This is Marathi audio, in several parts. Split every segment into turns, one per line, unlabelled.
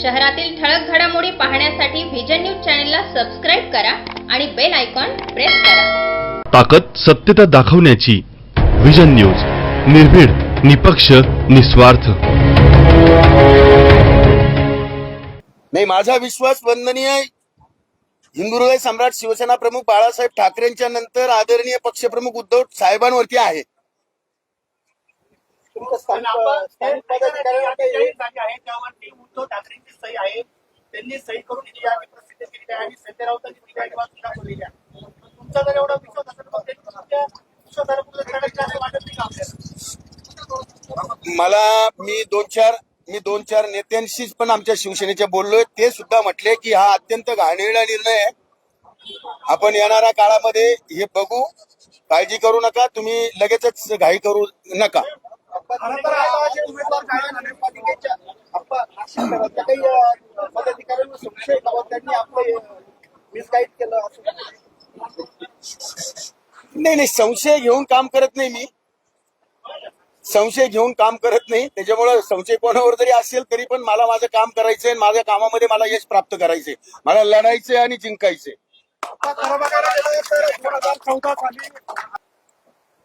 शहरातील ठळक घडामोडी पाहण्यासाठी व्हिजन न्यूज चॅनलला सबस्क्राईब करा आणि बेल आयकॉन प्रेस करा
ताकद सत्यता दाखवण्याची विजन न्यूज निर्भीड निपक्ष निस्वार्थ
नाही माझा विश्वास वंदनीय हिंदू हृदय सम्राट शिवसेना प्रमुख बाळासाहेब ठाकरेंच्या नंतर आदरणीय पक्षप्रमुख उद्धव साहेबांवरती आहे
पण आपण स्थानिक पदाधिकाऱ्यांना काही जागी आहे त्यावरती उद्धव ठाकरेंची सही आहे त्यांनी सही करून ही यादी प्रसिद्ध केलेली आहे आणि संजय राऊतांनी ती यादी वाचून दाखवलेली आहे. पण तुमचा जर एवढा विश्वास असेल मग त्यांनी तुमच्या विश्वासाला पूर्ण करायचं असं वाटत नाही का आपल्याला?
मला मी दोन चार मी दोन चार नेत्यांशीच पण आमच्या शिवसेनेच्या बोललोय ते सुद्धा म्हटले की हा अत्यंत घाणेरडा निर्णय आहे. आपण येणाऱ्या काळामध्ये हे बघू काळजी करू नका तुम्ही लगेचच घाई करू नका.
उमेदवार त्यांनी आपलं मिसगाईड केलं असं
नाही नाही संशय घेऊन काम करत नाही मी. संशय घेऊन काम करत नाही. त्याच्यामुळे संशय कोणावर जरी असेल तरी पण मला माझं काम करायचंय आणि माझ्या कामामध्ये मला यश प्राप्त करायचंय. मला लढायचंय आणि जिंकायचंय.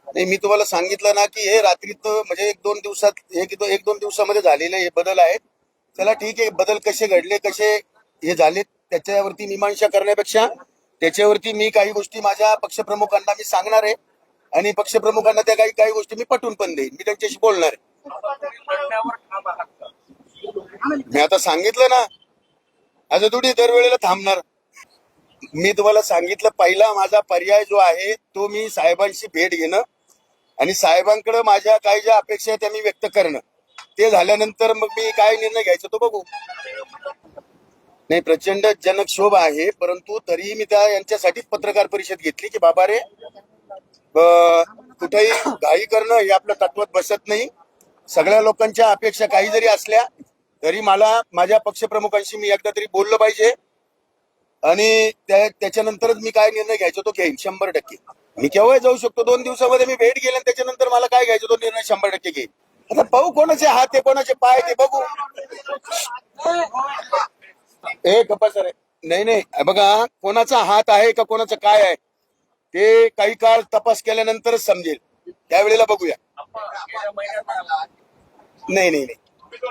नाही मी तुम्हाला सांगितलं ना की हे रात्रीत म्हणजे एक दोन दिवसात एक एक दोन दिवसामध्ये झालेले हे बदल आहेत. चला ठीक आहे बदल कसे घडले कसे हे झाले. त्याच्यावरती मीमांसा करण्यापेक्षा त्याच्यावरती मी काही गोष्टी माझ्या पक्षप्रमुखांना मी सांगणार आहे. आणि पक्षप्रमुखांना त्या काही काही गोष्टी मी पटवून पण देईन. मी त्यांच्याशी बोलणार आहे. मी आता सांगितलं ना आता थोडी दरवेळेला थांबणार. मी तुम्हाला सांगितलं पहिला माझा पर्याय जो आहे तो मी साहेबांशी भेट घेणं आणि साहेबांकडे माझ्या काही ज्या अपेक्षा आहेत त्या मी व्यक्त करणं. ते झाल्यानंतर मग मी काय निर्णय घ्यायचा तो बघू. नाही प्रचंड जनक्षोभ आहे परंतु तरीही मी त्या यांच्यासाठी पत्रकार परिषद घेतली की बाबा रे कुठेही घाई करणं हे आपलं तत्वात बसत नाही. सगळ्या लोकांच्या अपेक्षा काही जरी असल्या तरी मला माझ्या पक्षप्रमुखांशी मी एकदा तरी बोललं पाहिजे. आणि त्या- त्याच्यानंतरच मी काय निर्णय घ्यायचो तो घेईन शंभर टक्के. मी केव्हा जाऊ शकतो दोन दिवसामध्ये मी भेट गेले आणि त्याच्यानंतर मला काय घ्यायचो तो निर्णय शंभर टक्के घेईन. आता पाहू कोणाचे हात आहे कोणाचे पाय ते बघू. ए गप्पा सर. नाही नाही. बघा कोणाचा हात आहे का कोणाचं काय आहे ते काही काळ तपास केल्यानंतरच समजेल. त्यावेळेला बघूया. नाही नाही नाही.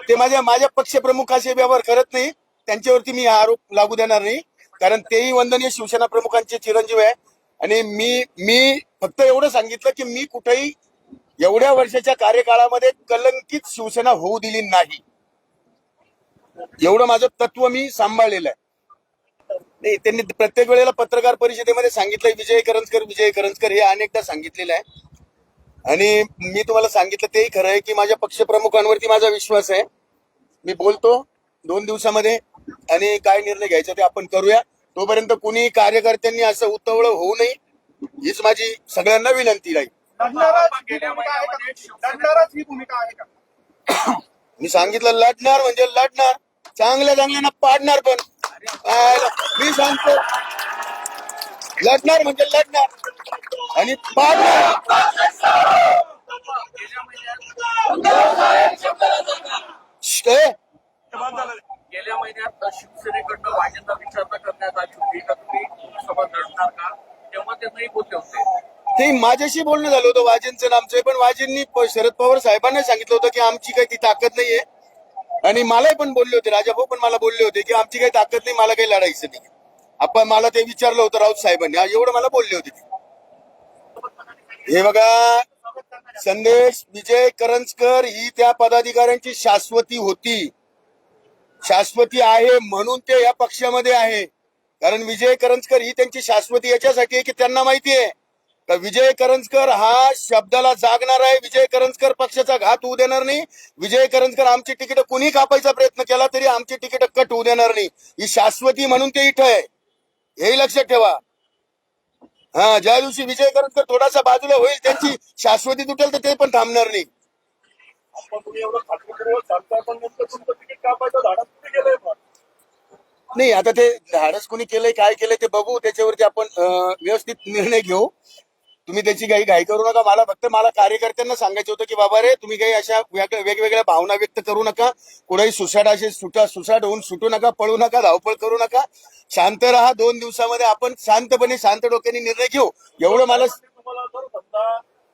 ते माझ्या माझ्या पक्षप्रमुखाचे व्यवहार करत नाही. त्यांच्यावरती मी हा आरोप लागू देणार नाही. कारण तेही वंदनीय शिवसेना प्रमुखांचे चिरंजीव आहे. आणि मी मी फक्त एवढं सांगितलं की मी कुठेही एवढ्या वर्षाच्या कार्यकाळामध्ये कलंकित शिवसेना होऊ दिली नाही. एवढं माझं तत्व मी सांभाळलेलं आहे. नाही त्यांनी प्रत्येक वेळेला पत्रकार परिषदेमध्ये सांगितलंय विजय करंजकर विजय करंजकर हे अनेकदा सांगितलेलं आहे. आणि मी तुम्हाला सांगितलं तेही खरं आहे की माझ्या पक्षप्रमुखांवरती माझा विश्वास आहे. मी बोलतो दोन दिवसामध्ये आणि काय निर्णय घ्यायचा ते आपण करूया. तोपर्यंत कुणी कार्यकर्त्यांनी असं उतवळं होऊ नये हीच माझी सगळ्यांना विनंती राहील. मी सांगितलं लढणार म्हणजे लढणार. चांगल्या चांगल्यांना पाडणार पण. मी सांगतो. लढणार म्हणजे लढणार. आणि पाडणार.
गेल्या महिन्यात शिवसेनेकडनं वाजेंचा विचारणा करण्यात आली होती. का तुम्ही सभा लढणार का? तेव्हा ते नाही बोलले होते.
ते माझ्याशी बोलणं झालं होतं. वाजेंचं आमचं पण वाजेंनी शरद पवार साहेबांना सांगितलं होतं की आमची काही ती ताकद नाहीये. आणि मलाही पण बोलले होते राजाभाऊ पण मला बोलले होते की आमची काही ताकद नाही मला काही लढायचं नाही. आपण मला ते विचारलं होतं राऊत साहेबांनी एवढं मला बोलले होते ते. हे बघा संदेश विजय करंजकर ही त्या पदाधिकाऱ्यांची शाश्वती होती. शाश्वती आहे म्हणून ते या पक्षामध्ये आहे. कारण विजय करंजकर ही त्यांची शाश्वती याच्यासाठी आहे की त्यांना माहिती आहे. का विजय करंजकर हा शब्दाला जागणार आहे. विजय करंजकर पक्षाचा घात होऊ देणार नाही. विजय करंजकर आमची तिकीट कुणी कापायचा प्रयत्न केला तरी आमची तिकीट कट होऊ देणार नाही. ही शाश्वती म्हणून ते इथं आहे. हेही लक्षात ठेवा. हा ज्या दिवशी विजय करंजकर थोडासा बाजूला होईल त्यांची शाश्वती तुटेल तर ते पण थांबणार नाही. नाही आता ते धाडस कोणी केलंय काय केलंय ते बघू. त्याच्यावरती आपण व्यवस्थित निर्णय घेऊ. तुम्ही त्याची काही घाई करू नका. मला फक्त मला कार्यकर्त्यांना सांगायचं होतं की बाबा रे तुम्ही काही अशा वेगवेगळ्या भावना व्यक्त करू नका. कुणाही सुसाट असे सुटा सुसाट होऊन सुटू नका पळू नका धावपळ करू नका. शांत राहा. दोन दिवसामध्ये आपण शांतपणे शांत डोक्याने निर्णय घेऊ. एवढं मला